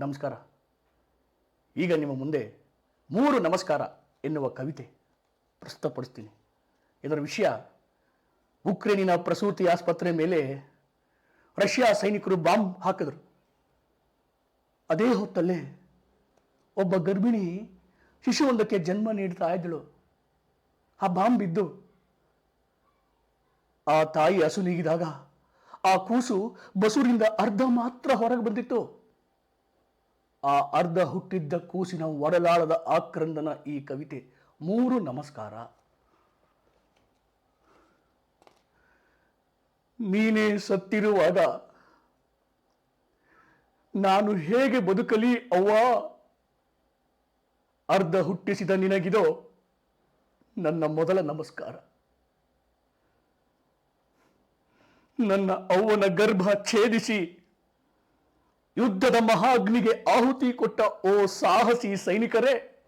ನಮಸ್ಕಾರ. ಈಗ ನಿಮ್ಮ ಮುಂದೆ ಮೂರು ನಮಸ್ಕಾರ ಎನ್ನುವ ಕವಿತೆ ಪ್ರಸ್ತುತಪಡಿಸ್ತೀನಿ. ಇದರ ವಿಷಯ ಉಕ್ರೇನಿನ ಪ್ರಸೂತಿ ಆಸ್ಪತ್ರೆ ಮೇಲೆ ರಷ್ಯಾ ಸೈನಿಕರು ಬಾಂಬ್ ಹಾಕಿದರು. ಅದೇ ಹೊತ್ತಲ್ಲೇ ಒಬ್ಬ ಗರ್ಭಿಣಿ ಶಿಶುವೊಂದಕ್ಕೆ ಜನ್ಮ ನೀಡ್ತಾ ಇದ್ದಳು. ಆ ಬಾಂಬ್ ಬಿದ್ದು ಆ ತಾಯಿ ಹಸುನೀಗಿದಾಗ ಆ ಕೂಸು ಬಸೂರಿಂದ ಅರ್ಧ ಮಾತ್ರ ಹೊರಗೆ ಬಂದಿತ್ತು. ಆ ಅರ್ಧ ಹುಟ್ಟಿದ್ದ ಕೂಸಿನ ಒಡಲಾಳದ ಆಕ್ರಂದನ ಈ ಕವಿತೆ. ಮೂರು ನಮಸ್ಕಾರ. ನೀನೇ ಸತ್ತಿರುವಾಗ ನಾನು ಹೇಗೆ ಬದುಕಲಿ ಅವ್ವ? ಅರ್ಧ ಹುಟ್ಟಿಸಿದ ನಿನಗಿದೋ ನನ್ನ ಮೊದಲ ನಮಸ್ಕಾರ. ನನ್ನ ಅವ್ವನ ಗರ್ಭ ಛೇದಿಸಿ ಯುದ್ಧದ ಮಹಾಗ್ನಿಗೆ ಆಹುತಿ ಕೊಟ್ಟ ಓ ಸಾಹಸಿ ಸೈನಿಕರೇ,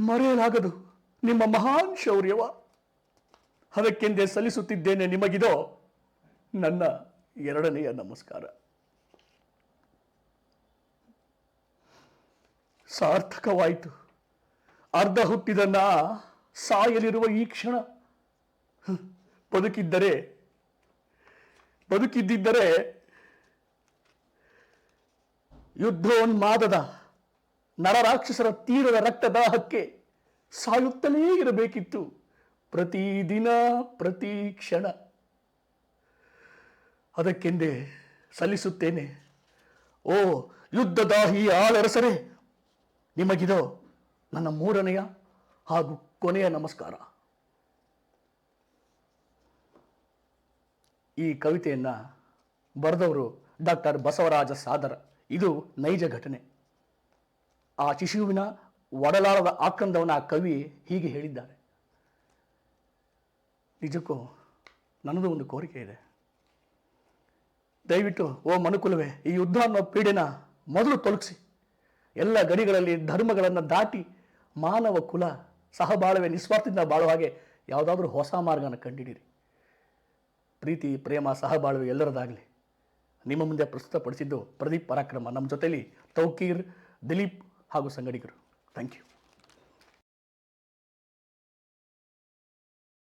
ಮರೆಯಲಾಗದು ನಿಮ್ಮ ಮಹಾನ್ ಶೌರ್ಯವ. ಅದಕ್ಕೆಂದೇ ಸಲ್ಲಿಸುತ್ತಿದ್ದೇನೆ ನಿಮಗಿದೋ ನನ್ನ ಎರಡನೆಯ ನಮಸ್ಕಾರ. ಸಾರ್ಥಕವಾಯಿತು. ಅರ್ಧ ಹುಟ್ಟಿದ ನಾ ಸಾಯಲಿರುವ ಈ ಕ್ಷಣ. ಬದುಕಿದ್ದರೆ ಬದುಕಿದ್ದಿದ್ದರೆ ಯುದ್ಧೋನ್ಮಾದದ ನರರಾಕ್ಷಸರ ತೀರದ ರಕ್ತದಾಹಕ್ಕೆ ಸಾಯುತ್ತಲೇ ಇರಬೇಕಿತ್ತು. ಪ್ರತಿದಿನ, ಪ್ರತಿ ಕ್ಷಣ. ಅದಕ್ಕೆಂದೇ ಸಲ್ಲಿಸುತ್ತೇನೆ. ಓ ಯುದ್ಧದಾಹಿ ಆಳರಸರೇ ನಿಮಗಿದೋ ನನ್ನ ಮೂರನೆಯ ಹಾಗೂ ಕೊನೆಯ ನಮಸ್ಕಾರ. ಈ ಕವಿತೆಯನ್ನು ಬರೆದವರು ಡಾಕ್ಟರ್ ಬಸವರಾಜ ಸಾದರ. ಇದು ನೈಜ ಘಟನೆ. ಆ ಶಿಶುವಿನ ಒಡಲಾಳದ ಆಕ್ರಂದವನ್ನು ಆ ಕವಿ ಹೀಗೆ ಹೇಳಿದ್ದಾರೆ. ನಿಜಕ್ಕೂ ನನ್ನದು ಒಂದು ಕೋರಿಕೆ ಇದೆ. ದಯವಿಟ್ಟು ಓ ಮನುಕುಲವೇ, ಈ ಯುದ್ಧ ಅನ್ನೋ ಪೀಡೆನ ಮೊದಲು ತೊಲಗಿಸಿ. ಎಲ್ಲ ಗಡಿಗಳಲ್ಲಿ ಧರ್ಮಗಳನ್ನು ದಾಟಿ ಮಾನವ ಕುಲ ಸಹಬಾಳವೆ ನಿಸ್ವಾರ್ಥದಿಂದ ಬಾಳುವ ಹಾಗೆ ಯಾವುದಾದ್ರೂ ಹೊಸ ಮಾರ್ಗನ ಕಂಡಿಡಿರಿ. ಪ್ರೀತಿ, ಪ್ರೇಮ, ಸಹಬಾಳ್ವೆ ಎಲ್ಲರದಾಗಲಿ, ನಿಮ್ಮ ಮುಂದೆ ಪ್ರಸ್ತುತಪಡಿಸಿದ್ದು ಪ್ರದೀಪ್ ಪರಾಕ್ರಮ. ನಮ್ಮ ಜೊತೆಯಲ್ಲಿ ತೌಕೀರ್, ದಿಲೀಪ್ ಹಾಗೂ ಸಂಗಡಿಗರು. Thank you